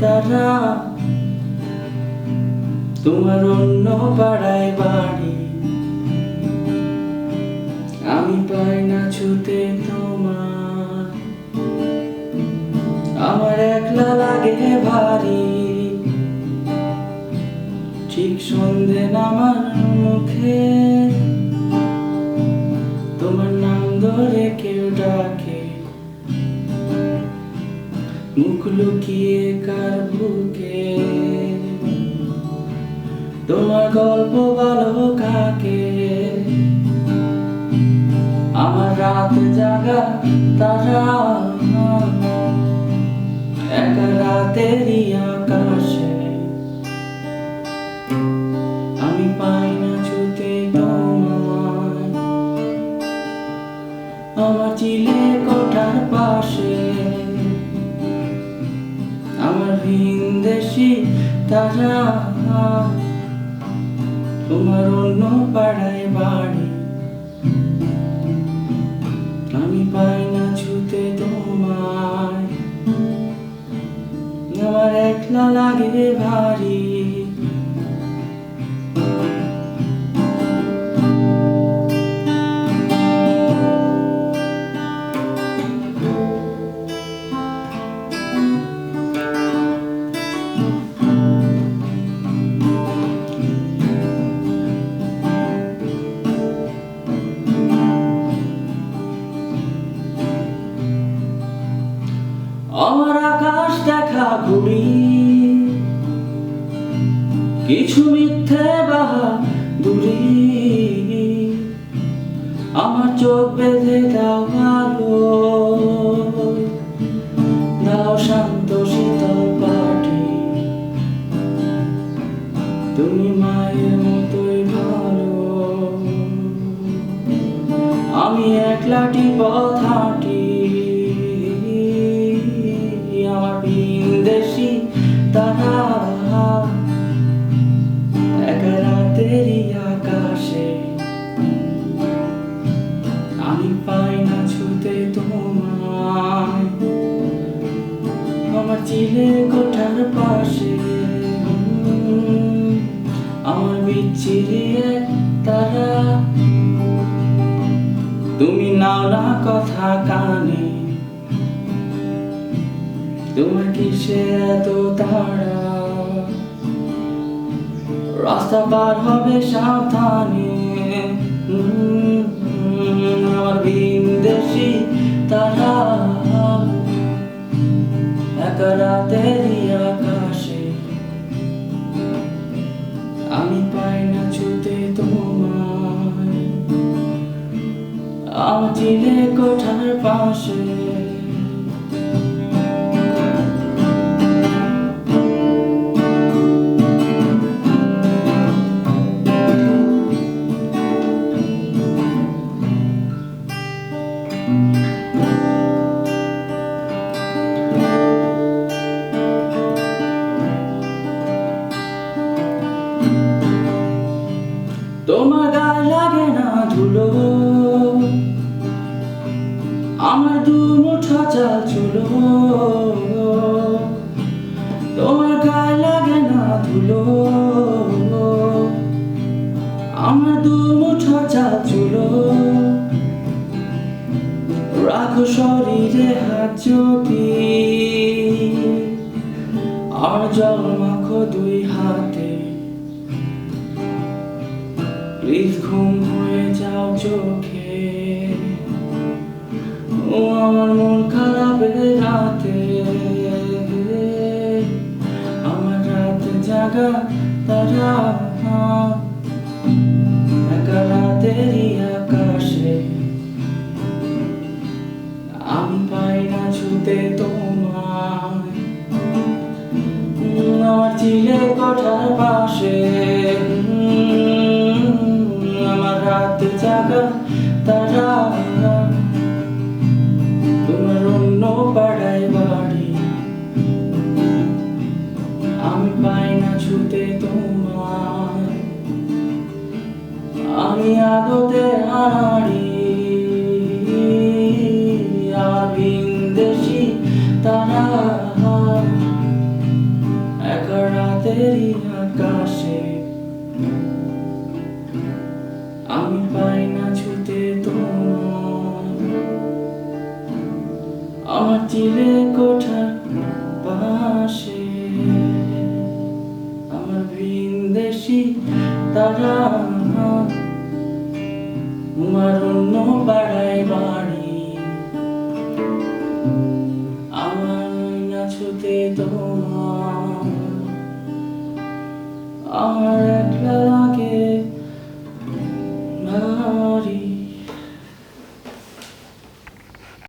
তারা তোমার অন্য পাড়ায় বাড়ি। আমি পাই না ছুতে তোমার। আমার একলা লাগে ভারী। ঠিক সন্ধে নামার মুখে। তোমার নাম ধরে কেউ ডাকে। মুখ লুকিয়ে কার বুকে? তোমার গল্প ভালো কাকে? আমার রাত জাগা তারা একা রাতেরই আকাশে। আমি পাই না ছুতে আমার চিলে কোঠার পাশে তারা তোমার অন্য পাড়ায় বাড়ি। আমি পাই না ছুতে তোমায়। আমার একলা লাগে ভারী। ঘুরি কিছু মিথ্যে বাহা দূরি আমার চোখ বেঁধে দাও ভালো দাও শান্ত শীতল পাটি। তুমি মায়ের মতোই ভালো। আমি একলাটি পথ ছুতে আমার চিলে কোঠার পাশে। আমার বিচ্ছিরি তারা। তুমি নাও না কথা কানে। তোমার কিসে এত তাড়া? রাস্তা পার হবে সাবধানে। আমার ভিনদেশি তারা। এক রাতেরই আকাশে। আমি পাই না ছুতে তোমায়। আমার চিলে কোঠার পাশে। তোমার গায়ে লাগে না ধুলো। আমার দু মুঠো চাল চুলো। তোমার গায়ে লাগে না ধুলো। আমার দু মুঠো চাল চুলো। রাখো শরীরে হাত যদি আর জল মাখো দুই হাতে। প্লিজ ঘুম হয়ে যাও চোখে। ও আমার মন খারাপের রাতে। আমার রাত জাগা আদতে তারা রাতেরই আকাশে। আমি পাই না ছুতে আমার চিলে কোঠার পাশে। আমার ভিনদেশি তারা তোমার অন্য পাড়ায় বাড়ি। আমার না ছুতে তোমার আমার একলা লাগে ভারী।